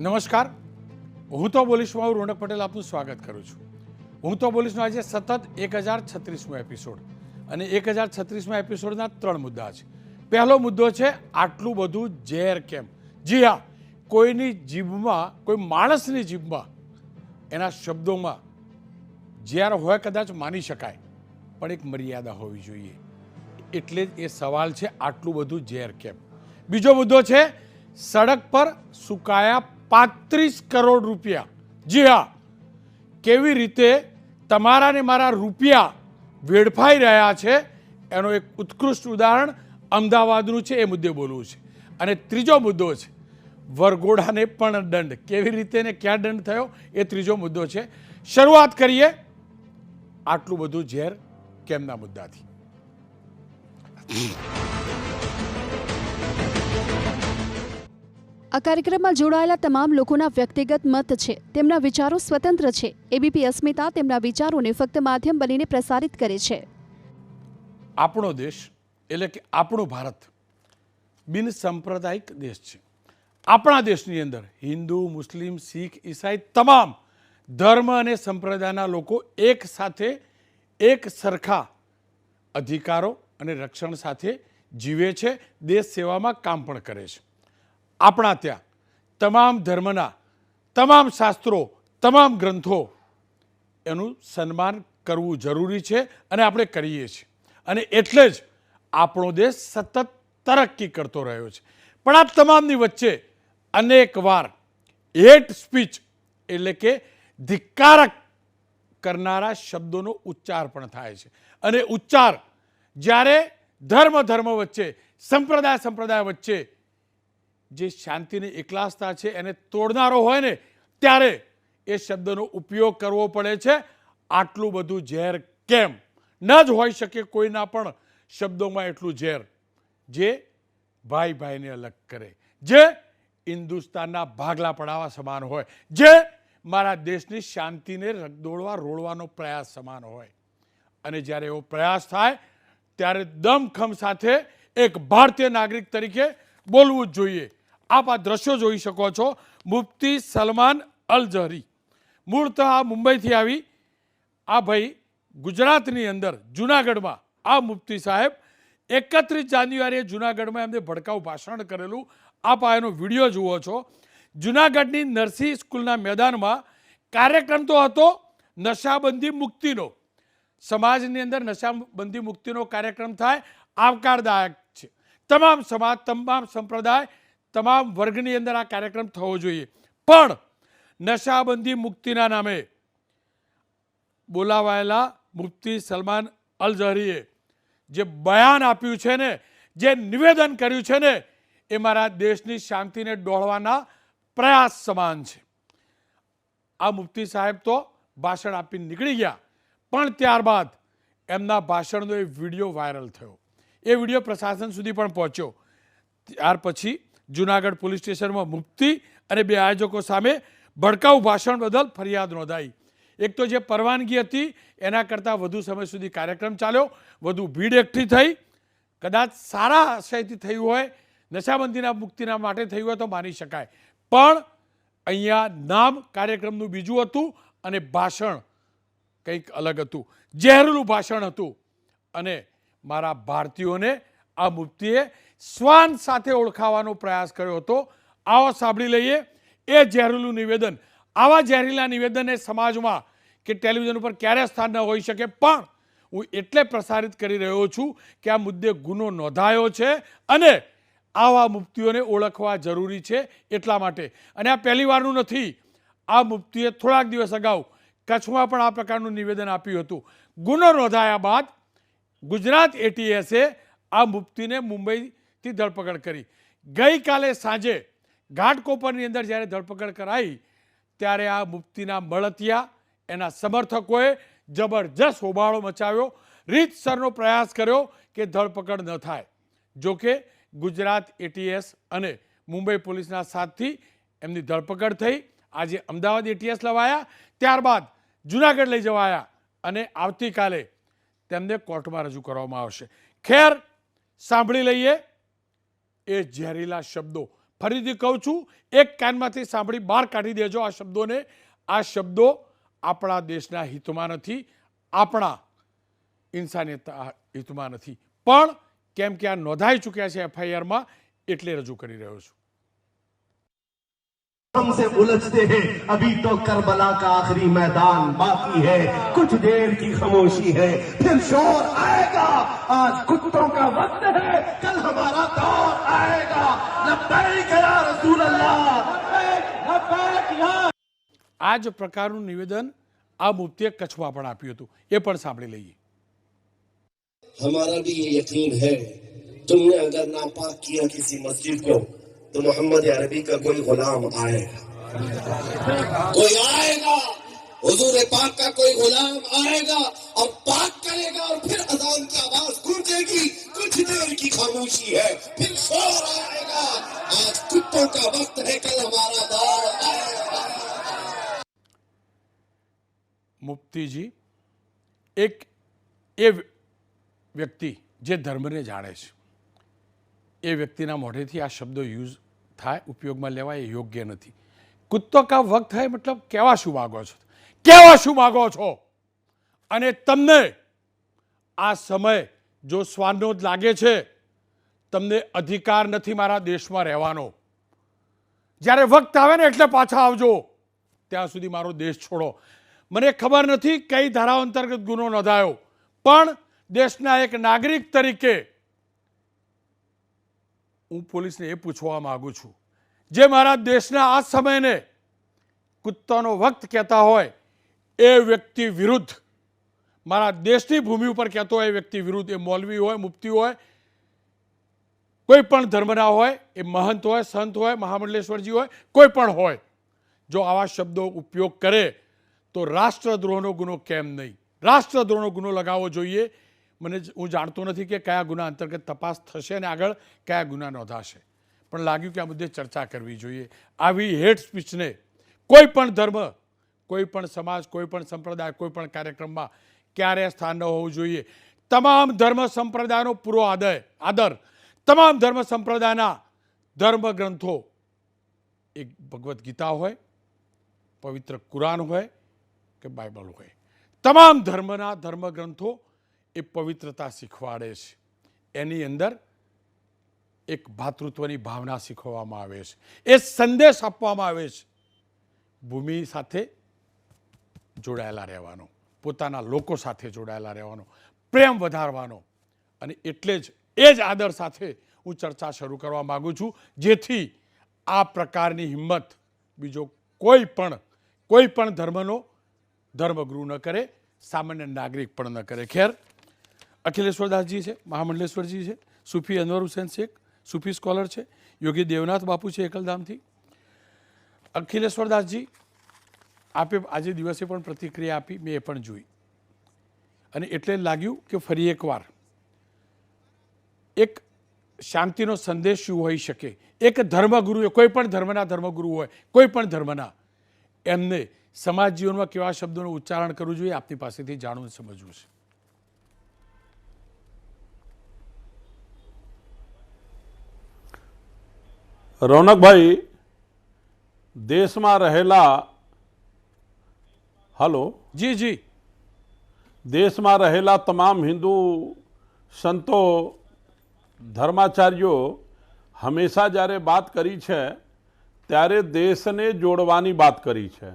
નમસ્કાર. હું તો બોલીશમાં હું રોનક પટેલ આપનું સ્વાગત કરું છું. હું તો બોલીશનો આજે સતત એક હજાર છત્રીસમો એપિસોડ અને એક હજાર છત્રીસમા એપિસોડના ત્રણ મુદ્દા છે. પહેલો મુદ્દો છે આટલું બધું ઝેર કેમ? જી હા, કોઈની જીભમાં, કોઈ માણસની જીભમાં, એના શબ્દોમાં ઝેર હોય કદાચ માની શકાય, પણ એક મર્યાદા હોવી જોઈએ. એટલે જ એ સવાલ છે આટલું બધું ઝેર કેમ? બીજો મુદ્દો છે સડક પર સુકાયા પાંત્રીસ કરોડ રૂપિયા. જી હા. કેવી રીતે તમારા ને મારા રૂપિયા વેડફાઈ રહ્યા છે, એનો એક ઉત્કૃષ્ટ ઉદાહરણ અમદાવાદનું છે, એ મુદ્દે બોલવું છે. અને ત્રીજો મુદ્દો છે, વરઘોડાને પણ દંડ. કેવી રીતે ને ક્યાં દંડ થયો, એ ત્રીજો મુદ્દો છે. શરૂઆત કરીએ, આટલું બધું ઝેર કેમના મુદ્દાથી? આ કાર્યક્રમમાં જોડાયેલા તમામ લોકોના વ્યક્તિગત મત છે. તેમના વિચારો સ્વતંત્ર છે. એબીપી અસ્મિતા તેમના વિચારોને ફક્ત માધ્યમ બનીને પ્રસારિત કરે છે. આપણો દેશ એટલે કે આપણો ભારત બિન સાંપ્રદાયિક દેશ છે. આપણા દેશની અંદર હિન્દુ, મુસ્લિમ, શીખ, ઈસાઈ તમામ ધર્મ અને સંપ્રદાયના લોકો એક સાથે એક સરખા અધિકારો અને રક્ષણ સાથે જીવે છે. દેશ સેવામાં કામ પણ કરે છે. આપણા ત્યાં. તમામ ધર્મના, તમામ શાસ્ત્રો, તમામ ગ્રંથો એનું સન્માન કરવું જરૂરી છે અને આપણે કરીએ છીએ. અને એટલે જ આપણો દેશ સતત તરક્કી કરતો રહ્યો છે. પણ આ તમામની વચ્ચે અનેક વાર હેટ સ્પીચ એટલે કે ધિક્કારક કરનારા શબ્દોનો ઉચ્ચાર પણ થાય છે. અને ઉચ્ચાર જ્યારે ધર્મ ધર્મ વચ્ચે સંપ્રદાય સંપ્રદાય વચ્ચે જે શાંતિની એકલાસતા છે, એને તોડનારો હોય ને, ત્યારે એ શબ્દનો ઉપયોગ કરવો પડે છે. આટલું બધું ઝેર કેમ? ન જ હોઈ શકે કોઈના પણ શબ્દોમાં એટલું ઝેર. જે ભાઈ ભાઈને અલગ કરે. જે હિન્દુસ્તાનના ભાગલા પડાવવા સમાન હોય. જે મારા દેશની શાંતિને રગદોળવા રોળવાનો પ્રયાસ સમાન હોય. અને જ્યારે એવો પ્રયાસ થાય, ત્યારે દમખમ સાથે એક ભારતીય નાગરિક તરીકે બોલવું જ જોઈએ. આપ આ દ્રશ્યો જોઈ શકો છો. મુફ્તી સલમાન અલ ઝહરી મૂળતઃ આ મુંબઈથી આવી. આ ભાઈ ગુજરાતની અંદર, જુનાગઢમાં, આ મુફ્તી સાહેબ. એકત્રીસ જાન્યુઆરીએ જુનાગઢમાં એમને ભડકાઉ ભાષણ કરેલું. આપ આ એનો વીડિયો જુઓ છો. જુનાગઢની નરસિંહ સ્કૂલના મેદાનમાં કાર્યક્રમ તો હતો, નશાબંધી મુક્તિનો. સમાજની અંદર નશાબંધી મુક્તિનો કાર્યક્રમ થાય, આવકારદાયક છે. તમામ સમાજ, તમામ સંપ્રદાય તમામ વર્ગની અંદર આ કાર્યક્રમ થવો જોઈએ. પણ નશાબંધી મુક્તિના નામે બોલાવાયેલા મુફ્તી સલમાન અલ ઝહરીએ જે બયાન આપ્યું છે ને, જે નિવેદન કર્યું છે ને, એ મારા દેશની શાંતિને ડોળવાના પ્રયાસ સમાન છે. આ મુફ્તી સાહેબ તો ભાષણ આપીને નીકળી ગયા, પણ ત્યારબાદ એમના ભાષણનો એ વીડિયો વાયરલ થયો. એ વીડિયો પ્રશાસન સુધી પણ પહોંચ્યો. ત્યાર પછી જુનાગઢ પોલીસ સ્ટેશનમાં મુક્તિ અને બે આયોજકો સામે ભડકાઉ ભાષણ બદલ ફરિયાદ નોંધાઈ. એક તો જે પરવાનગી હતી, એના કરતાં વધુ સમય સુધી કાર્યક્રમ ચાલ્યો, વધુ ભીડ એકઠી થઈ. કદાચ સારા આશયથી થયું હોય, નશાબંધીના મુક્તિના માટે થયું હોય તો માની શકાય. પણ અહીંયા નામ કાર્યક્રમનું બીજું હતું અને ભાષણ કંઈક અલગ હતું. ઝેરલું ભાષણ હતું. અને મારા ભારતીયોને આ મુફ્તીએ શ્વાન સાથે ઓળખાવાનો પ્રયાસ કર્યો હતો. આવો સાંભળી લઈએ. એ ઝેરીલું નિવેદન. આવા ઝેરીલા નિવેદન એ સમાજમાં કે ટેલિવિઝન ઉપર ક્યારે સ્થાન ન હોઈ શકે? પણ હું એટલે પ્રસારિત કરી રહ્યો છું કે આ મુદ્દે ગુનો નોંધાયો છે અને આવા મુફ્તીઓને ઓળખવા જરૂરી છે એટલા માટે. અને આ પહેલી વારનું નથી. આ મુફ્તીએ થોડાક દિવસ અગાઉ કચ્છમાં પણ આ પ્રકારનું નિવેદન આપ્યું હતું. ગુનો નોંધાયા બાદ ગુજરાત એટીએસે આ મુફ્તીને મુંબઈથી ધરપકડ કરી. ગઈકાલે સાંજે ઘાટકોપરની અંદર જ્યારે ધરપકડ કરાઈ, ત્યારે આ મુફ્તીના મળતિયા એના સમર્થકોએ જબરજસ્ત હોબાળો મચાવ્યો. રીતસરનો પ્રયાસ કર્યો કે ધરપકડ ન થાય. જોકે ગુજરાત એટીએસ અને મુંબઈ પોલીસના સાથથી એમની ધરપકડ થઈ. આજે અમદાવાદ એટીએસ લવાયા. ત્યારબાદ જુનાગઢ લઈ જવાયા અને આવતીકાલે તેમને કોર્ટમાં રજૂ કરવામાં આવશે. ખેર સાંભળી લઈએ. એ ઝેરીલા શબ્દો. ફરીથી કહું છું, એક કાનમાંથી સાંભળી બહાર કાઢી દેજો આ શબ્દોને. આ શબ્દો આપણા દેશના હિતમાં નથી, આપણા ઇન્સાનિયત હિતમાં નથી. પણ કેમ કે આ નોંધાઈ ચૂક્યા છે એફઆઈઆરમાં, એટલે રજૂ કરી રહ્યો છું. हमसे उलझते हैं अभी तो करबला का आखिरी मैदान बाकी है कुछ देर की खामोशी है फिर शोर आएगा आज कुत्तों का वक्त है कल हमारा दौर आएगा लब्बैक या रसूल अल्लाह लब्बैक लब्बैक या આ જ પ્રકારનું નિવેદન આ મુફ્તીએ કચ્છમાં પણ આપ્યું હતું એ પણ સાંભળી લઈએ हमारा भी ये यकीन है तुमने अगर नापाक किया किसी मस्जिद को तो मोहम्मद अरबी का कोई गुलाम आएगा कोई आएगा हुजूर पाक का कोई गुलाम आएगा और पाक करेगा और फिर अजान की आवाज गूंजेगी कुछ देर की खामोशी है फिर शोर आएगा आज कुत्तों का वक्त है कल हमारा दौर आएगा મુફ્તીજી એક એ વ્યક્તિ જે ધર્મને જાણે છે એ વ્યક્તિના મોઢેથી આ શબ્દો યુઝ થાય, ઉપયોગમાં લેવાય, એ યોગ્ય નથી. કૂદતો કા વક્ત થાય મતલબ કેવા શું માગો છો? કેવા શું માગો છો? અને તમને આ સમય જો શ્વાનનો જ લાગે છે, તમને અધિકાર નથી મારા દેશમાં રહેવાનો. જ્યારે વખત આવે ને એટલે પાછા આવજો. ત્યાં સુધી મારો દેશ છોડો. મને ખબર નથી કઈ ધારા અંતર્ગત ગુનો નોંધાયો, પણ દેશના એક નાગરિક તરીકે હું પોલીસને એ પૂછવા માગું છું. જે મારા દેશના આ સમયને કુત્તાનો વખત કહેતા હોય, એ વ્યક્તિ વિરુદ્ધ, મારા દેશની ભૂમિ ઉપર કહેતો હોય એ વ્યક્તિ વિરુદ્ધ એ મૌલવી હોય, મુફતી હોય, કોઈ પણ ધર્મના હોય, એ મહંત હોય, સંત હોય, મહામંડલેશ્વરજી હોય, કોઈ પણ હોય, જો આવા શબ્દો ઉપયોગ કરે, તો રાષ્ટ્રદ્રોહનો ગુનો કેમ નહીં? રાષ્ટ્રદ્રોહનો ગુનો લગાવવો જોઈએ મને હું જાણતો નથી કે કયા ગુના અંતર્ગત તપાસ થશે અને આગળ કયા ગુના નોંધાશે. પણ લાગ્યું કે આ મુદ્દે ચર્ચા કરવી જોઈએ. આવી હેટ સ્પીચને કોઈ પણ ધર્મ, કોઈ પણ સમાજ, કોઈ પણ સંપ્રદાય, કોઈ પણ કાર્યક્રમમાં ક્યારે સ્થાન ન હોવું જોઈએ. તમામ ધર્મ સંપ્રદાયનો પૂરો આદર આદર, તમામ ધર્મ સંપ્રદાયના ધર્મ ગ્રંથો એક ભગવદ્ ગીતા હોય, પવિત્ર કુરાન હોય કે બાઇબલ હોય. તમામ ધર્મના ધર્મગ્રંથો એ પવિત્રતા શીખવાડે છે. એની અંદર એક ભાતૃત્વની ભાવના શીખવવામાં આવે છે. એ સંદેશ આપવામાં આવે છે. ભૂમિ સાથે જોડાયેલા રહેવાનો, પોતાના લોકો સાથે જોડાયેલા રહેવાનો, પ્રેમ વધારવાનો અને એટલે જ, એ જ આદર સાથે હું ચર્ચા શરૂ કરવા માગું છું, જેથી આ પ્રકારની હિંમત બીજો કોઈ પણ કોઈ પણ ધર્મનો ધર્મગુરુ ન કરે, સામાન્ય નાગરિક પણ ન કરે. ખેર અખિલેશ્વરદાસજી છે, મહામંડલેશ્વરજી છે, સૂફી અનવર હુસેન શેખ, સૂફી સ્કોલર છે, યોગી દેવનાથ બાપુ છે એકલધામથી. અખિલેશ્વરદાસજી આપે આજે દિવસે પણ પ્રતિક્રિયા આપી, મેં એ પણ જોઈ. અને એટલે લાગ્યું કે ફરી એકવાર એક શાંતિનો સંદેશ શું હોઈ શકે. એક ધર્મગુરુએ, કોઈ પણ ધર્મના ધર્મગુરુ હોય, કોઈ પણ ધર્મના, એમને સમાજ જીવનમાં કેવા શબ્દોનું ઉચ્ચારણ કરવું જોઈએ આપની પાસેથી જાણવું સમજવું છે. રોનકભાઈ દેશમાં રહેલા હલો? જી જી. દેશમાં રહેલા તમામ હિન્દુ સંતો ધર્માચાર્યો હંમેશા જ્યારે વાત કરી છે ત્યારે દેશને જોડવાની વાત કરી છે.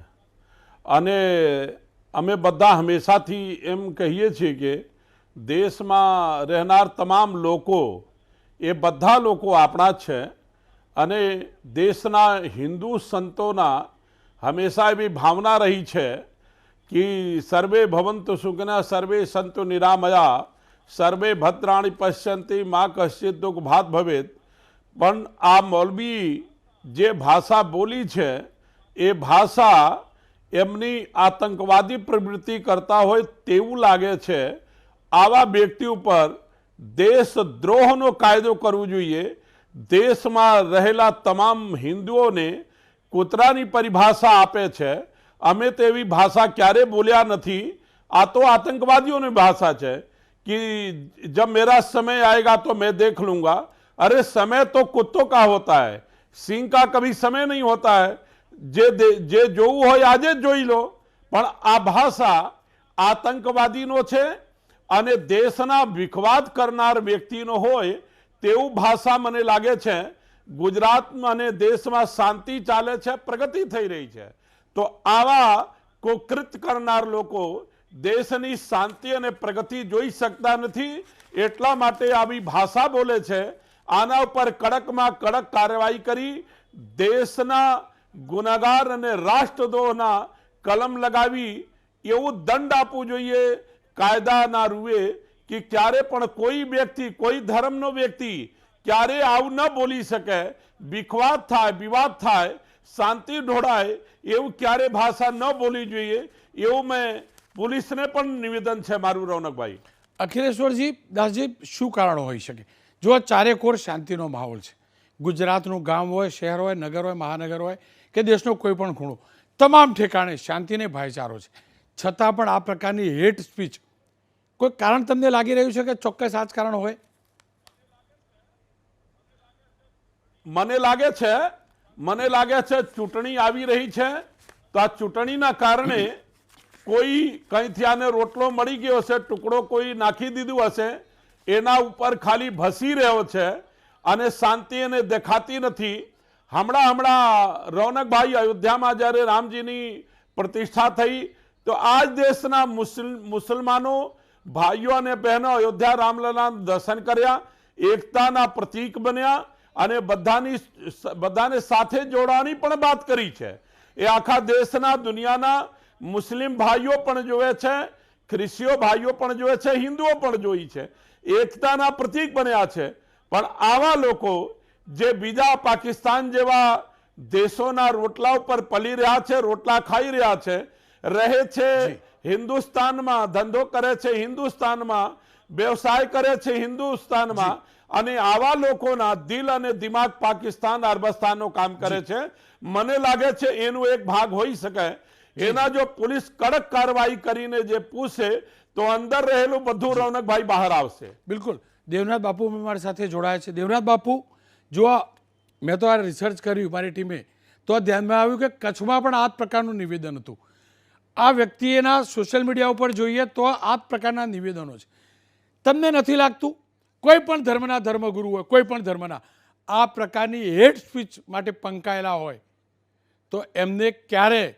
અને અમે બધા હંમેશાથી એમ કહીએ છીએ કે દેશમાં રહેનાર તમામ લોકો એ બધા લોકો આપણા જ છે. અને દેશના હિન્દુ સંતોના હંમેશા એવી ભાવના રહી છે કે સર્વે ભવંતુ સુખના, સર્વે સંતુ નિરામયા, સર્વે ભદ્રાણી પશ્યંતી, મા કશ્ચિત દુઃખ ભાત ભવેત. પણ આ મૌલવી જે ભાષા બોલી છે, એ ભાષા એમની આતંકવાદી પ્રવૃત્તિ કરતા હોય તેવું લાગે છે. આવા વ્યક્તિ ઉપર દેશદ્રોહનો કાયદો કરવો જોઈએ. દેશમાં રહેલા તમામ હિન્દુઓને કૂતરાની પરિભાષા આપે છે. અમે તેવી ભાષા ક્યારે બોલ્યા નથી. આ તો આતંકવાદીઓની ભાષા છે કે જબ મેરા સમય આएगा તો મેં દેખ લુંગા. અરે સમય તો કૂતો કા હોતા હૈ. સિંહ કા કભી સમય નહીં હોતા હૈ. જે જે જોવું હોય આજે જ જોઈ લો. પણ આ ભાષા આતંકવાદીનો છે અને દેશના વિખવાદ કરનાર વ્યક્તિનો હોય તેવું ભાષા મને લાગે છે ગુજરાતમાં અને દેશમાં શાંતિ ચાલે છે, પ્રગતિ થઈ રહી છે. તો આવા કુકૃત કરનાર લોકો દેશની શાંતિ અને પ્રગતિ જોઈ શકતા નથી, એટલા માટે આવી ભાષા બોલે છે. આના ઉપર કડકમાં કડક કાર્યવાહી કરી, દેશના ગુનાગાર અને રાષ્ટ્રદ્રોહના કલમ લગાવી, એવું દંડ આપવું જોઈએ, કાયદાના રૂએ કે ક્યારે પણ કોઈ વ્યક્તિ, કોઈ ધર્મનો વ્યક્તિ ક્યારે આવું ન બોલી શકે વિખવાદ થાય, વિવાદ થાય, શાંતિ ઢોળાય, એવું ક્યારે ભાષા ન બોલવી જોઈએ, એવું મેં પોલીસને પણ નિવેદન છે મારું, રૌનકભાઈ. અખિલેશ્વરજી, દાસજી, શું કારણ હોઈ શકે? જો આ ચારેકોર શાંતિનો માહોલ છે. ગુજરાતનું ગામ હોય, શહેર હોય, નગર હોય, મહાનગર હોય, કે દેશનો કોઈ પણ ખૂણો. તમામ ઠેકાણે શાંતિને ભાઈચારો છે. છતાં પણ આ પ્રકારની હેટ સ્પીચ કોઈ કારણ તમને લાગી રહ્યું છે કે ચોક્કસ આ જ કારણ હોય? મને લાગે છે, મને લાગે છે ચૂંટણી આવી રહી છે, તો આ ચૂંટણીના કારણે કોઈ કંઈથી આને રોટલો મળી ગયો હશે, ટુકડો કોઈ નાખી દીધું હશે, એના ઉપર ખાલી ભસી રહ્યો છે અને શાંતિ એને દેખાતી નથી. હમણાં હમણાં રૌનકભાઈ અયોધ્યામાં જ્યારે રામજીની પ્રતિષ્ઠા થઈ, તો આ દેશના મુસ્લિમ મુસલમાનો ભાઈઓ અને બહેનો અયોધ્યા રામલલા દર્શન કર્યા, એકતાના પ્રતીક બન્યા અને બધાની બધાને સાથે જોડવાની પણ વાત કરી છે. એ આખા દેશના, દુનિયાના મુસ્લિમ ભાઈઓ પણ જોવે છે, ખ્રિસ્તીઓ ભાઈઓ પણ જોવે છે, હિન્દુઓ પણ જોઈ છે. એકતાના પ્રતીક બન્યા છે. પણ આવા લોકો જે બીજા પાકિસ્તાન જેવા દેશોના રોટલા ઉપર પલી રહ્યા છે, રોટલા ખાઈ રહ્યા છે, રહે છે હિન્દુસ્તાનમાં ધંધો કરે છે હિન્દુસ્તાનમાં વ્યવસાય કરે છે હિન્દુસ્તાનમાં અને આવા લોકોના દિલ અને દિમાગ પાકિસ્તાન અરબસ્તાનનું કામ કરે છે. મને લાગે છે એનું એક ભાગ હોઈ શકે. એના જો પોલીસ કડક કાર્યવાહી કરીને જે પૂછે તો અંદર રહેલું બધું રૌનકભાઈ બહાર આવશે. બિલકુલ. દેવનાથ બાપુ મારી સાથે જોડાયા છે. દેવનાથ બાપુ જો મેં તો આ રિસર્ચ કર્યું મારી ટીમે તો ધ્યાનમાં આવ્યું કે કચ્છમાં પણ આ જ પ્રકારનું નિવેદન હતું. આ વ્યક્તિએના સોશિયલ મીડિયા ઉપર જોઈએ તો આ પ્રકારના નિવેદનો છે. તમને નથી લાગતું? કોઈ પણ ધર્મના ધર્મગુરુ હોય, કોઈ પણ ધર્મના, આ પ્રકારની હેટ સ્પીચ માટે પંકાયેલા હોય, તો એમને ક્યારે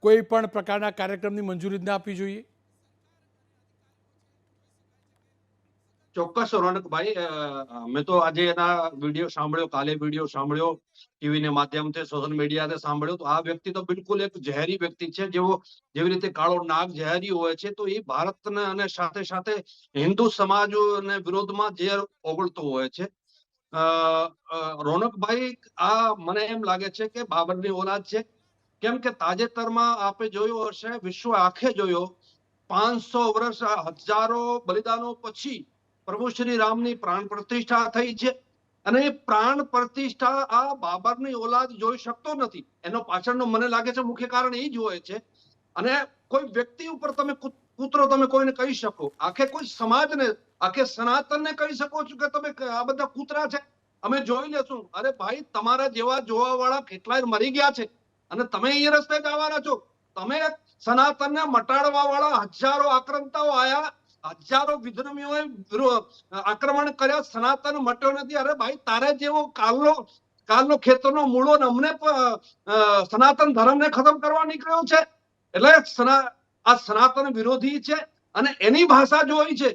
કોઈ પણ પ્રકારના કાર્યક્રમની મંજૂરી જ ના આપવી જોઈએ? ચોક્કસ રોનકભાઈ મેં તો આજે એના વીડિયો સાંભળ્યો, કાલે વીડિયો સાંભળ્યો, ટીવી માધ્યમથી સોશિયલ મીડિયાથી સાંભળ્યો. તો આ વ્યક્તિ તો બિલકુલ એક ઝેરી વ્યક્તિ છે. જેવો, જેવી રીતે કાળો નાગ ઝેરી હોય છે, તો એ ભારતને અને સાથે સાથે હિન્દુ સમાજ વિરોધમાં ઝેર ઓગળતો હોય છે. રોનકભાઈ આ મને એમ લાગે છે કે બાબરની ઓલાદ છે. કેમ કે તાજેતરમાં આપે જોયું હશે, વિશ્વ આખે જોયો, પાંચસો વર્ષ, હજારો બલિદાનો પછી પ્રભુ શ્રી રામની પ્રાણ પ્રતિષ્ઠા થઈ છે અને પ્રાણ પ્રતિષ્ઠા આ બાબરની ઓલાદ જોઈ શકતો નથી. એનો પાછળનો મને લાગે છે મુખ્ય કારણ એ જ હોય છે. અને કોઈ વ્યક્તિ ઉપર તમે કૂતરો તમે કોઈને કહી શકો. આખે કોઈ સમાજને, આખે સનાતનને કહી શકો છો કે તમે આ બધા કૂતરા છે. અમે જોઈ લેશું. અરે ભાઈ, તમારા જેવા જોવા વાળા કેટલાય મરી ગયા છે. અને તમે એ રસ્તે જવાના છો. તમે સનાતનને મટાડવા વાળા હજારો આક્રમતાઓ આયા. હજારો વિધર્મીઓએ આક્રમણ કર્યા, સનાતન મટ્યો નથી. અરે ભાઈ, તારે જેવો કાલનો કાલનો ખેતરનો મૂળો અમને સનાતન ધર્મને ખતમ કરવા નીકળ્યો છે. એટલે આ સનાતન વિરોધી છે અને એની ભાષા જોઈ છે.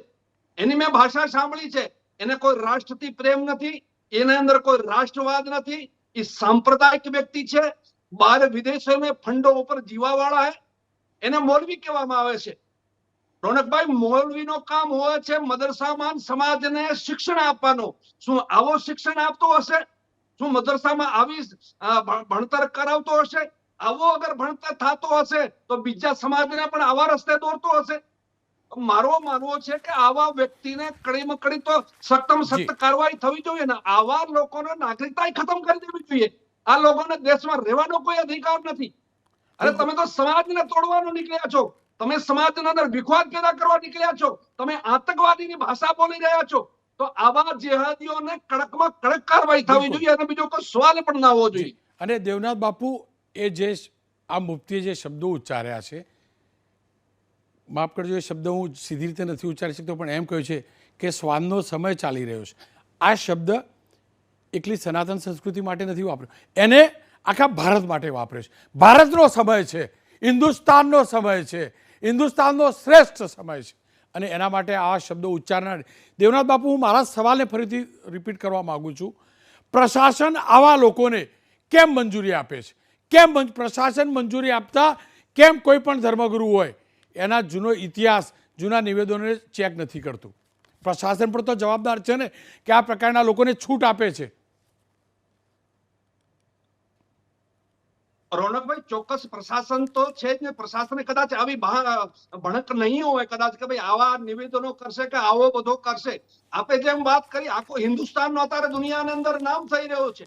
એની મેં ભાષા સાંભળી છે. એને કોઈ રાષ્ટ્રથી પ્રેમ નથી. એના અંદર કોઈ રાષ્ટ્રવાદ નથી. એ સાંપ્રદાયિક વ્યક્તિ છે. બહાર વિદેશોને ફંડો ઉપર જીવાવાળા હે. એને મોરબી કહેવામાં આવે છે. રોનકભાઈ મૌલવીનો કામ હોય છે મદરસામાં સમાજને શિક્ષણ આપવાનો. શું આવો શિક્ષણ આપતો હશે? શું મદરસામાં આવી ભણતર કરાવતો હશે? આવો અગર ભણતર થતો હશે તો બીજા સમાજને પણ આવા રસ્તે દોરતો હશે? મારો માનવો છે કે આવા વ્યક્તિને કડીમાં કડી તો સખ્તમ. સખ્ત કાર્યવાહી થવી જોઈએ ને આવા લોકોને નાગરિકતા ખતમ કરી દેવી જોઈએ. આ લોકોને દેશમાં રહેવાનો કોઈ અધિકાર નથી. અરે તમે તો સમાજને તોડવાનું નીકળ્યા છો. તમે સમાજના અંદર વિખવાદ પેદા કરવા નીકળ્યા છો તમે આતંકવાદીની ભાષા બોલી રહ્યા છો તો આવા જેહાદીઓને કડકમાં કડક કાર્યવાહી થવી જોઈએ અને બીજો કોઈ સવાલ પણ ના હોવો જોઈએ. અને દેવનાથ બાપુ એ જે આ મુફ્તીએ જે શબ્દો ઉચ્ચાર્યા છે માફ કરજો એ શબ્દ હું સીધી રીતે નથી ઉચ્ચારી શકતો પણ એમ કહ્યું છે કે શ્વાનનો સમય ચાલી રહ્યો છે. આ શબ્દ એકલી સનાતન સંસ્કૃતિ માટે નથી વાપર્યો. એને આખા ભારત માટે વાપર્યો છે. ભારતનો સમય છે હિન્દુસ્તાનનો સમય છે હિન્દુસ્તાનનો શ્રેષ્ઠ સમય છે. અને એના માટે આ શબ્દો ઉચ્ચારનાર દેવનાથ બાપુ, હું મારા સવાલને ફરીથી રિપીટ કરવા માગું છું. પ્રશાસન આવા લોકોને કેમ મંજૂરી આપે છે? કેમ પ્રશાસન મંજૂરી આપતા કેમ કોઈ પણ ધર્મગુરુ હોય? એના જૂનો ઇતિહાસ, જૂના નિવેદનોને ચેક નથી કરતું. પ્રશાસન પણ તો જવાબદાર છે ને કે આ પ્રકારના લોકોને છૂટ આપે છે. રોનકભાઈ, ચોક્કસ પ્રશાસન તો છે જ ને. પ્રશાસને કદાચ આવી ભણક નહીં હોય, કદાચ કે ભાઈ આવા નિવેદનો કરશે કે આવો બધો કરશે. આપે જેમ વાત કરી, આખો હિન્દુસ્તાન અત્યારે દુનિયાની અંદર નામ થઈ રહ્યો છે.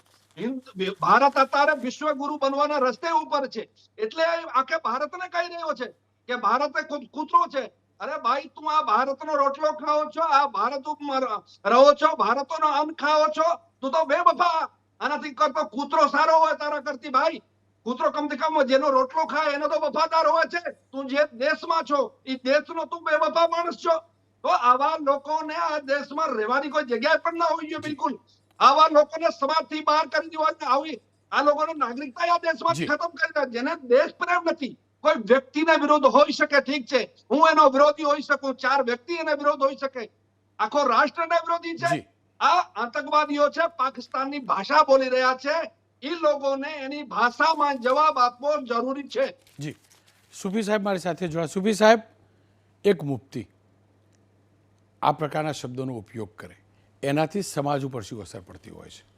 ભારત અત્યારે વિશ્વગુરુ બનવાના રસ્તે ઉપર છે. એટલે આખે ભારતને કહી રહ્યો છે કે ભારત કૂતરો છે. અરે ભાઈ, તું આ ભારતનો રોટલો ખાઓ છો, આ ભારત રહો છો, ભારતનો અન્ન ખાઓ છો, તું તો બે બફા આનાથી કરતો કૂતરો સારો હોય, તારા કરતી ભાઈ. કૂતરો કમથી કમ જેનો રોટલો ખાય એનો તો વફાદાર હોય છે. તું જે દેશમાં છો એ દેશનો તું બેવફા માણસ છો. તો આવા લોકોને આ દેશમાં રહેવાની કોઈ જગ્યા પણ ના હોવી જોઈએ બિલકુલ. આવા લોકોને સમાજથી બહાર કરી દેવાની આવી આ લોકોને નાગરિકતા આ દેશમાં ખતમ કરી દે જેને દેશ પ્રેમ નથી કોઈ વ્યક્તિને વિરોધ હોઈ શકે ઠીક છે. હું એનો વિરોધી હોઈ શકું ચાર વ્યક્તિ એને વિરોધ હોઈ શકે. આખો રાષ્ટ્રને વિરોધી છે. આ આતંકવાદીઓ છે પાકિસ્તાનની ભાષા બોલી રહ્યા છે. એ લોકોને એની ભાષામાં જવાબ આપવો જરૂરી છે. જી. સુફી સાહેબ મારી સાથે જોડા સુફી સાહેબ, એક મુફતી આ પ્રકારના શબ્દોનો ઉપયોગ કરે. એનાથી સમાજ ઉપર શું અસર પડતી હોય છે?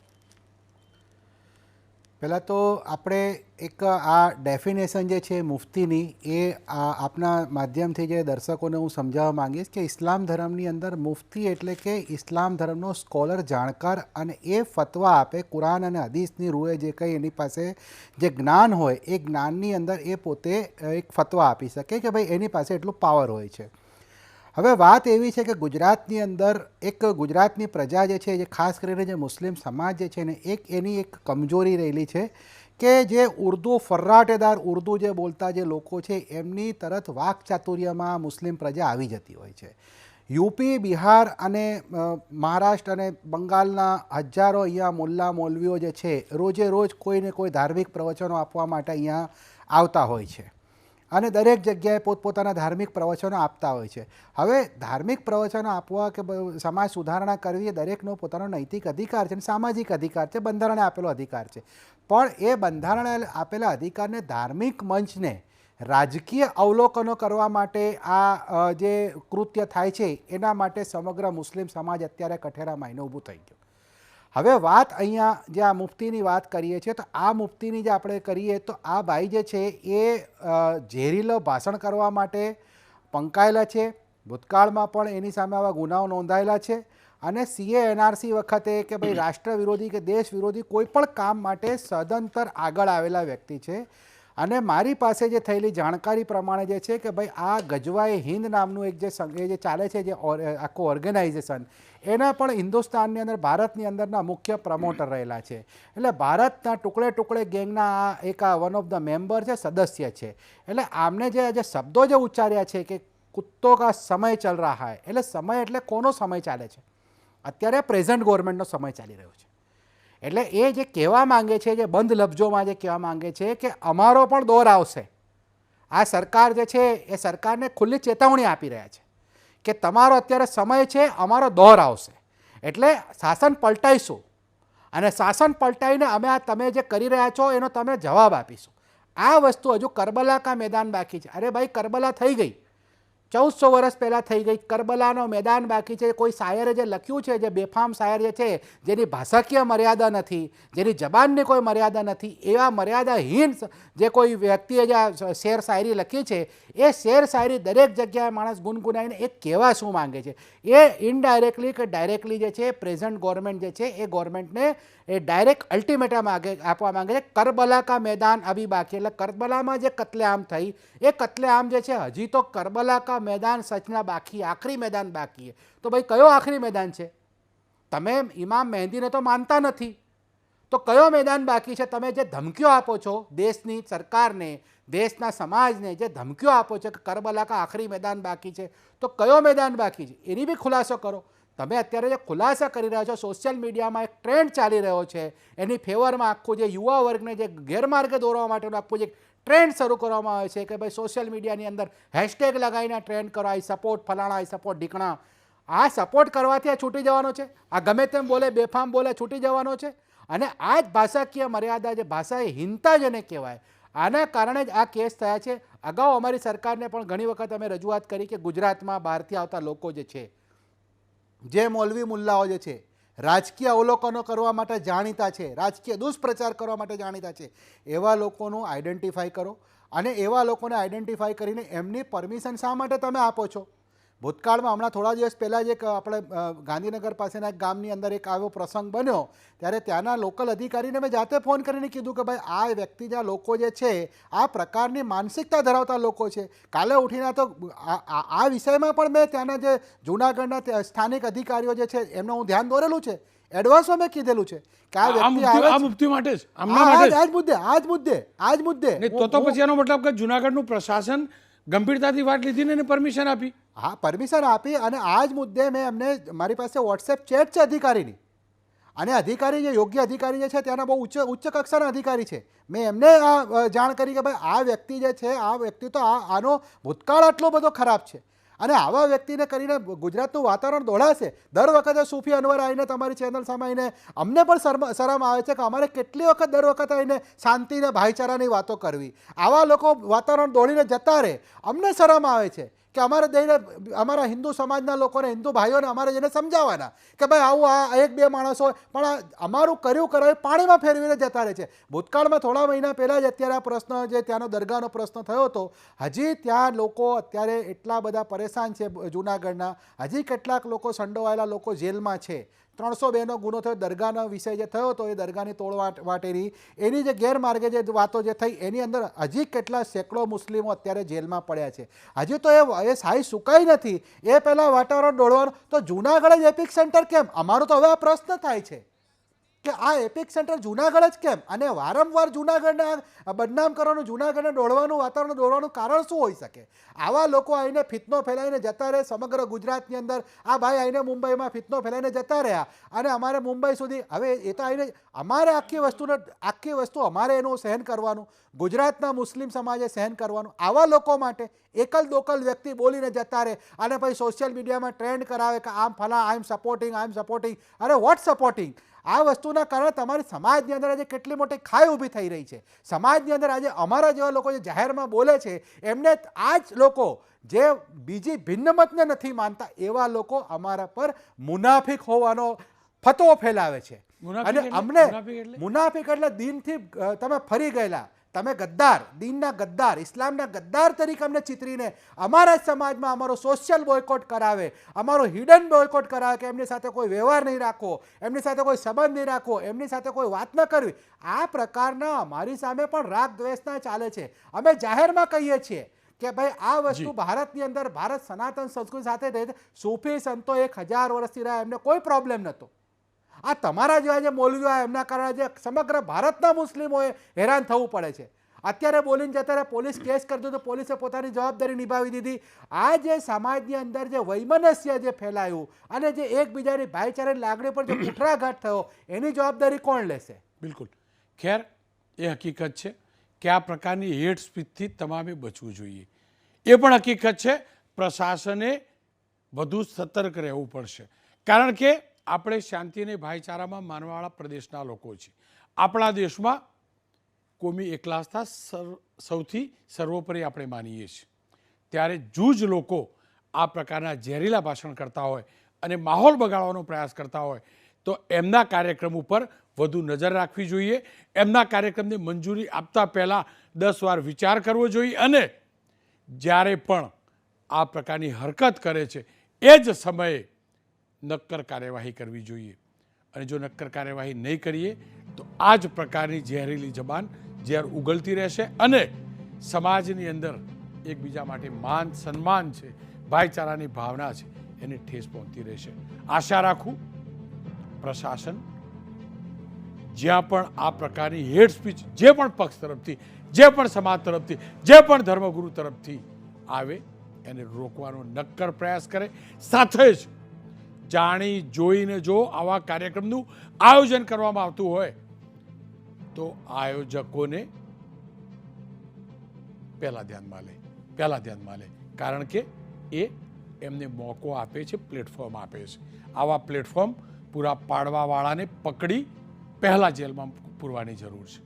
પહેલાં તો આપણે એક આ ડેફિનેશન જે છે મુફ્તીની, એ આપના માધ્યમથી જે દર્શકોને હું સમજાવવા માંગીશ કે ઇસ્લામ ધર્મની અંદર મુફ્તી એટલે કે ઇસ્લામ ધર્મનો સ્કોલર, જાણકાર અને એ ફતવા આપે, કુરાન અને હદીસની રૂએ જે કંઈ એની પાસે જે જ્ઞાન હોય, એ જ્ઞાનની અંદર એ પોતે એક ફતવા આપી શકે કે ભાઈ એની પાસે એટલું પાવર હોય છે. હવે વાત એવી છે કે ગુજરાતની અંદર એક ગુજરાતની પ્રજા જે છે, જે ખાસ કરીને જે મુસ્લિમ સમાજ જે છે ને, એક એની એક કમજોરી રહેલી છે કે જે ઉર્દુ ફર્રાટેદાર ઉર્દુ જે બોલતા જે લોકો છે, એમની તરત વાકચાતુર્યમાં મુસ્લિમ પ્રજા આવી જતી હોય છે. યુપી, બિહાર અને મહારાષ્ટ્ર અને બંગાળના હજારો અહીંયા મુલ્લા, મૌલવીઓ જે છે, રોજે રોજ કોઈને કોઈ ધાર્મિક પ્રવચનો આપવા માટે અહીંયા આવતા હોય છે. અને દરેક જગ્યાએ પોતપોતાના ધાર્મિક પ્રવચનો આપતા હોય છે. હવે ધાર્મિક પ્રવચનો આપવા કે સમાજ સુધારણા કરવી એ દરેકનો પોતાનો નૈતિક અધિકાર છે અને સામાજિક અધિકાર છે, બંધારણે આપેલો અધિકાર છે. પણ એ બંધારણે આપેલા અધિકારને ધાર્મિક મંચને રાજકીય અવલોકનો કરવા માટે આ જે કૃત્ય થાય છે, એના માટે સમગ્ર મુસ્લિમ સમાજ અત્યારે કઠેરા માઈને ઊભું થઈ ગયું. હવે વાત અહીંયા જે આ મુફ્તીની વાત કરીએ છીએ, તો આ મુફ્તીની જે આપણે કરીએ, તો આ ભાઈ જે છે એ ઝેરીલો ભાષણ કરવા માટે પંકાયેલા છે. ભૂતકાળમાં પણ એની સામે આવા ગુનાઓ નોંધાયેલા છે. અને સીએ, એનઆરસી વખતે કે ભાઈ રાષ્ટ્ર વિરોધી કે દેશ વિરોધી કોઈ પણ કામ માટે સદંતર આગળ આવેલા વ્યક્તિ છે. અને મારી પાસે જે થયેલી જાણકારી પ્રમાણે જે છે કે ભાઈ આ ગજવાએ હિન્દ નામનું એક જે સંઘ જે ચાલે છે જે આખું ઓર્ગેનાઇઝેશન, એના પણ હિન્દુસ્તાનની અંદર, ભારતની અંદરના મુખ્ય પ્રમોટર રહેલા છે. એટલે ભારતના ટુકડે ટુકડે ગેંગના આ એક વન ઓફ ધ મેમ્બર છે, સદસ્ય છે. એટલે આમને જે જે શબ્દો જે ઉચ્ચાર્યા છે કે કુત્તો કા સમય ચલ રહા હૈ, એટલે સમય એટલે કોનો સમય ચાલે છે? અત્યારે પ્રેઝન્ટ ગવર્મેન્ટનો સમય ચાલી રહ્યો છે. એટલે એ જે કહેવા માંગે છે, જે બંધ લફ્જોમાં જે કહેવા માંગે છે કે અમારો પણ દોર આવશે. આ સરકાર જે છે, એ સરકારને ખુલ્લી ચેતવણી આપી રહ્યા છે કે તમારો અત્યારે સમય છે, અમારો દોર આવશે. એટલે શાસન પલટાઈશું. અને શાસન પલટાઈને અમે આ તમે જે કરી રહ્યા છો, એનો તમે જવાબ આપીશું. આ વસ્તુ હજુ કરબલા કા મેદાન બાકી છે. અરે ભાઈ, કરબલા થઈ ગઈ. ચૌદસો વર્ષ પહેલાં થઈ ગઈ કરબલાનો મેદાન બાકી છે. કોઈ શાયરે જે લખ્યું છે, જે બેફામ શાયર જે છે, જેની ભાષાકીય મર્યાદા નથી, જેની જબાનની કોઈ મર્યાદા નથી, એવા મર્યાદાહીન જે કોઈ વ્યક્તિએ જે શેર શાયરી લખી છે, એ શેર શાયરી દરેક જગ્યાએ માણસ ગુનગુનાઈને એ કહેવા શું માંગે છે? એ ઇનડાયરેક્ટલી કે ડાયરેક્ટલી જે છે પ્રેઝન્ટ ગવર્મેન્ટ જે છે, એ ગવર્મેન્ટને એ ડાયરેક્ટ અલ્ટિમેટમ માગે આપવા માંગે છે. કરબલા કા મેદાન અભી બાકી એટલે કરબલામાં જે કતલેઆમ થઈ, એ કતલેઆમ જે છે, હજી તો કરબલા કા મેદાન સચના બાકી, આખરી મેદાન બાકી તો ભાઈ કયો આખરી મેદાન છે? તમે ઇમામ મહેંદીને તો માનતા નથી. તો કયો મેદાન બાકી છે? તમે જે ધમકીઓ આપો છો દેશની સરકારને, દેશના સમાજને જે ધમકીઓ આપો છો કે કરબલા કા આખરી મેદાન બાકી છે, તો કયો મેદાન બાકી છે? એની બી ખુલાસો કરો. તમે અત્યારે જે ખુલાસા કરી રહ્યા છો સોશિયલ મીડિયામાં એક ટ્રેન્ડ ચાલી રહ્યો છે. એની ફેવરમાં આખું જે યુવા વર્ગને જે ગેરમાર્ગે દોરવા માટેનું આખું જે ટ્રેન્ડ શરૂ કરવામાં આવે છે કે ભાઈ સોશિયલ મીડિયાની અંદર હેશટેગ લગાવીને ટ્રેન્ડ કરો, આઈ સપોર્ટ ફલાણા, આઈ સપોર્ટ ઢીકણા. આ સપોર્ટ કરવાથી આ છૂટી જવાનો છે. આ ગમે તેમ બોલે, બેફામ બોલે, છૂટી જવાનો છે. અને આ જ ભાષાકીય મર્યાદા જે ભાષા એ હિંતા જેને કહેવાય, આના કારણે જ આ કેસ થયા છે. અગાઉ અમારી સરકારને પણ ઘણી વખત અમે રજૂઆત કરી કે ગુજરાતમાં બહારથી આવતા લોકો જે છે જે મૌલવી મુલ્લાઓ જે છે, રાજકીય અવલોકનો કરવા માટે જાણીતા છે, રાજકીય દુષ્પ્રચાર કરવા માટે જાણીતા છે, એવા લોકોનું આઈડેન્ટિફાઈ કરો અને એવા લોકોને આઈડેન્ટિફાઈ કરીને એમની પરમિશન શા માટે તમે આપો છો? ભૂતકાળમાં હમણાં થોડા દિવસ પહેલાં જ એક આપણે ગાંધીનગર પાસેના એક ગામની અંદર એક આવો પ્રસંગ બન્યો ત્યારે ત્યાંના લોકલ અધિકારીને મેં જાતે ફોન કરીને કીધું કે ભાઈ આ વ્યક્તિ જ્યાં લોકો જે છે આ પ્રકારની માનસિકતા ધરાવતા લોકો છે. કાલે ઉઠીને તો આ- વિષયમાં પણ મેં ત્યાંના જે જૂનાગઢના સ્થાનિક અધિકારીઓ જે છે એમનું હું ધ્યાન દોરેલું છે. એડવાન્સમાં મેં કીધેલું છે કે આ વ્યક્તિ આ મુક્તિ માટે જ હા, આ જ. જ આ જ મુદ્દે આ જ મુદ્દે. આ જ મુદ્દે તો તો પછી એનો મતલબ કે જુનાગઢનું પ્રશાસન ગંભીરતાથી વાત લીધીને એને પરમિશન આપી. હા, પરમિશન આપી અને આ જ મુદ્દે મેં એમને મારી પાસે વોટ્સએપ ચેટ છે અધિકારીની. અને અધિકારી જે યોગ્ય અધિકારી જે છે ત્યાંના બહુ ઉચ્ચ ઉચ્ચ કક્ષાના અધિકારી છે. મેં એમને આ જાણ કરી કે ભાઈ આ વ્યક્તિ જે છે, આ વ્યક્તિ તો આ, આનો ભૂતકાળ આટલો બધો ખરાબ છે. અને આવા વ્યક્તિને કરીને ગુજરાતનું વાતાવરણ દોડાશે, દર વખતે સૂફી અનવર આવીને તમારી ચેનલ સામે આવીને અમને પણ શરમ શરમ આવે છે કે અમારે કેટલી વખત દર વખત આવીને શાંતિ અને ભાઈચારાની વાતો કરવી. આવા લોકો વાતાવરણ દોડીને જતા રહે, અમને શરમ આવે છે. કે અમારે દઈને અમારા હિન્દુ સમાજના લોકોને હિન્દુ ભાઈઓને અમારે જેને સમજાવવાના કે ભાઈ આવું આ એક બે માણસો હોય, પણ અમારું કર્યું કરાવે પાણીમાં ફેરવીને જતા રહે છે. ભૂતકાળમાં થોડા મહિના પહેલાં જ અત્યારે આ પ્રશ્ન જે ત્યાંનો દરગાહનો પ્રશ્ન થયો હતો હજી ત્યાં લોકો અત્યારે એટલા બધા પરેશાન છે જૂનાગઢના. હજી કેટલાક લોકો સંડોવાયેલા લોકો જેલમાં છે. ત્રણસો બેનો ગુનો થયો, દરગાહનો વિષય જે થયો હતો એ દરગાહની તોડ વાટેની એની જે ગેરમાર્ગે જે વાતો જે થઈ, એની અંદર હજી કેટલા સેંકડો મુસ્લિમો અત્યારે જેલમાં પડ્યા છે. હજી તો એ એ સાઈ સુકાઈ નથી. એ પહેલાં વાતાવરણ દોડવાનું તો જૂનાગઢ જ એપિક સેન્ટર કેમ? અમારો તો હવે આ પ્રશ્ન થાય છે. કે આ એપિક સેન્ટર જુનાગઢ જ કેમ? અને વારંવાર જૂનાગઢના બદનામ કરવાનું જુનાગઢને દોડવાનું વાતાવરણ દોડવાનું કારણ શું હોઈ શકે? આવા લોકો આવીને ફિતનો ફેલાઈને જતા રહે, સમગ્ર ગુજરાતની અંદર. આ ભાઈ આવીને મુંબઈમાં ફિતનો ફેલાઈને જતા રહ્યા. અને અમારે મુંબઈ સુધી હવે એ તો આવીને અમારે આખી વસ્તુને આખી વસ્તુ અમારે એનું સહન કરવાનું, ગુજરાતના મુસ્લિમ સમાજે સહન કરવાનું, આવા લોકો માટે એકલ દોકલ વ્યક્તિ બોલીને જતા રહે. અને પછી સોશિયલ મીડિયામાં ટ્રેન્ડ કરાવે કે આમ ફલા I am supporting I am supporting અરે વોટ સપોર્ટિંગ આ વસ્તુના કારણે તમારી સમાજની અંદર આજે કેટલી મોટી ખાઈ ઊભી થઈ રહી છે સમાજની અંદર આજે અમારા જેવા લોકો જે જાહેરમાં બોલે છે એમને આ જ લોકો જે બીજી ભિન્ન મતને નથી માનતા એવા લોકો અમારા પર મુનાફિક હોવાનો ફતવો ફેલાવે છે અને અમને મુનાફિક એટલે? દિનથી તમે ફરી ગયેલા તમે ગદ્દાર દીનના ગદ્દાર ઇસ્લામના ગદ્દાર તરીકે અમને ચિતરીને અમારા સમાજમાં અમારો સોશિયલ બોયકોટ કરાવે અમારો હિડન બોયકોટ કરાવે કે એમની સાથે કોઈ વ્યવહાર નહીં રાખવો એમની સાથે કોઈ સંબંધ નહીં રાખવો એમની સાથે કોઈ વાત ન કરવી. આ પ્રકારના અમારી સામે પણ રાગ દ્વેષના ચાલે છે. અમે જાહેરમાં કહીએ છીએ કે ભાઈ આ વસ્તુ ભારતની અંદર ભારત સનાતન સંસ્કૃતિ સાથે સૂફી સંતો એક હજાર વર્ષથી રહ્યા એમને કોઈ પ્રોબ્લેમ નહોતો. આ તમારા જેવા જે મૌલવીઓ આ એમના કારણે જે સમગ્ર ભારતના મુસ્લિમોએ હેરાન થવું પડે છે. અત્યારે બોલીને જતા પોલીસ કેસ કરતો તો પોલીસે પોતાની જવાબદારી નિભાવી દીધી. આ જે સમાજની અંદર જે વૈમનસ્ય જે ફેલાયું અને જે એકબીજાની ભાઈચારાની લાગણી પર જે કુઠરાઘાત થયો એની જવાબદારી કોણ લેશે? બિલકુલ. ખેર એ હકીકત છે કે આ પ્રકારની હેડ સ્પીચથી તમામે બચવું જોઈએ. એ પણ હકીકત છે પ્રશાસને વધુ સતર્ક રહેવું પડશે. કારણ કે આપણે શાંતિ અને ભાઈચારામાં માનવાવાળા પ્રદેશના લોકો છીએ. આપણા દેશમાં કોમી એકલાસતા સૌથી સર્વોપરી આપણે માનીએ છીએ. ત્યારે જૂજ લોકો આ પ્રકારના ઝેરીલા ભાષણ કરતા હોય અને માહોલ બગાડવાનો પ્રયાસ કરતા હોય, તો એમના કાર્યક્રમ ઉપર વધુ નજર રાખવી જોઈએ. એમના કાર્યક્રમને મંજૂરી આપતા પહેલાં દસ વાર વિચાર કરવો જોઈએ અને જ્યારે પણ આ પ્રકારની હરકત કરે છે, એ જ સમયે નક્કર કાર્યવાહી કરવી જોઈએ. અને જો નક્કર કાર્યવાહી નહીં કરીએ, તો આ જ પ્રકારની ઝેરીલી જબાન ઝેર ઉગલતી રહેશે અને સમાજની અંદર એકબીજા માટે માન સન્માન છે, ભાઈચારાની ભાવના છે, એને ઠેસ પહોંચતી રહેશે. આશા રાખું પ્રશાસન જ્યાં પણ આ પ્રકારની હેડ સ્પીચ જે પણ પક્ષ તરફથી, જે પણ સમાજ તરફથી, જે પણ ધર્મગુરુ તરફથી આવે, એને રોકવાનો નક્કર પ્રયાસ કરે. સાથે જ જાણી, જોઈને જો આવા કાર્યક્રમનું આયોજન કરવામાં આવતું હોય, તો આયોજકોને પહેલાં ધ્યાનમાં લે, પહેલાં ધ્યાનમાં લે. કારણ કે એ એમને મોકો આપે છે, પ્લેટફોર્મ આપે છે. આવા પ્લેટફોર્મ પૂરા પાડવાવાળાને પકડી પહેલાં જેલમાં પૂરવાની જરૂર છે.